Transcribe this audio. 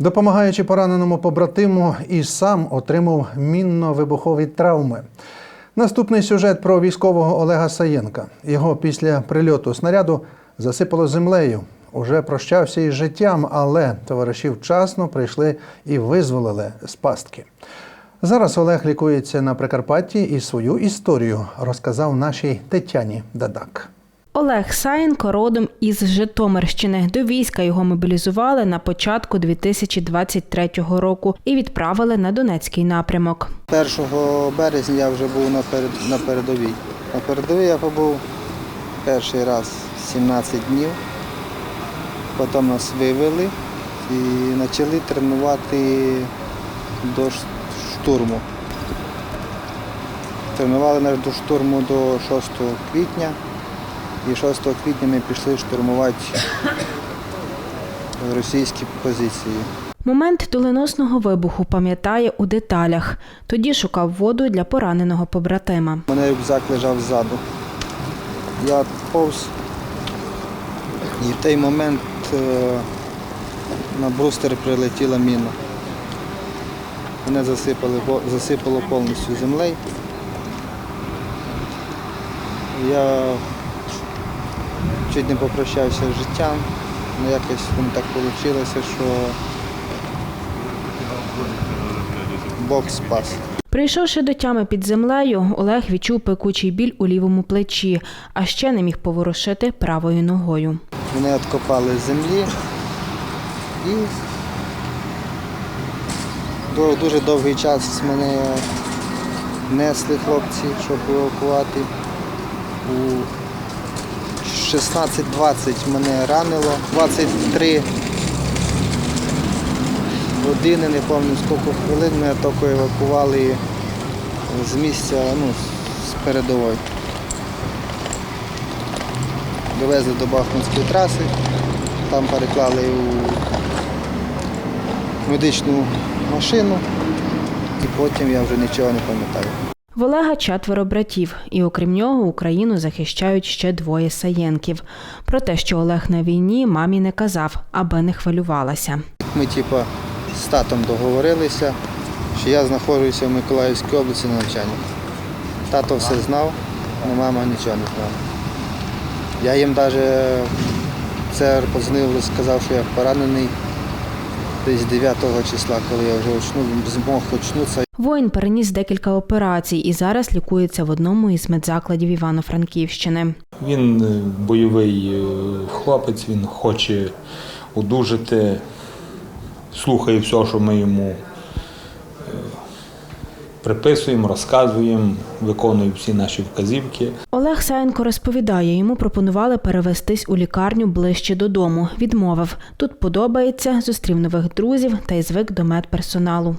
Допомагаючи пораненому побратиму, і сам отримав мінно-вибухові травми. Наступний сюжет про військового Олега Саєнка. Його після прильоту снаряду засипало землею. Уже прощався із життям, але товариші вчасно прийшли і визволили з пастки. Зараз Олег лікується на Прикарпатті і свою історію розказав нашій Тетяні Дадак. Олег Саєнко родом із Житомирщини. До війська його мобілізували на початку 2023 року і відправили на Донецький напрямок. 1 березня я вже був на, передовій. На передовій я побув перший раз 17 днів. Потім нас вивели і почали тренувати до штурму. Тренували нас до штурму до 6 квітня. І 6 квітня ми пішли штурмувати російські позиції. Момент доленосного вибуху пам'ятає у деталях. Тоді шукав воду для пораненого побратима. У мене рюкзак лежав ззаду. Я повз і в той момент е, на брустер прилетіла міна. Мене засипали, засипало повністю землею. Я чуть не попрощався з життям, але якось воно так вийшло, що Бог спас. Прийшовши до тями під землею, Олег відчув пекучий біль у лівому плечі, а ще не міг поворушити правою ногою. Мене відкопали з землі і дуже довгий час мене несли хлопці, щоб евакувати. У 16-20 мене ранило, 23 години, не пам'ятаю скільки хвилин, мене тільки евакували з місця ну, з передової. Довезли до Бахмутської траси, там переклали у медичну машину і потім я вже нічого не пам'ятаю. В Олега четверо братів, і окрім нього Україну захищають ще двоє саєнків. Про те, що Олег на війні, мамі не казав, аби не хвилювалася. Ми типу, з татом договорилися, що я знаходжуся в Миколаївській області на навчанні. Тато все знав, але мама нічого не знала. Я їм навіть це подзвонив, сказав, що я поранений десь 9 числа, коли я вже очну, змог очнутися. Воїн переніс декілька операцій і зараз лікується в одному із медзакладів Івано-Франківщини. Він е, бойовий е, хлопець, він хоче одужати, слухає все, що ми йому приписуємо, розказуємо, виконує всі наші вказівки. Олег Саєнко розповідає, йому пропонували перевестись у лікарню ближче додому. Відмовив. Тут подобається, зустрів нових друзів та й звик до медперсоналу.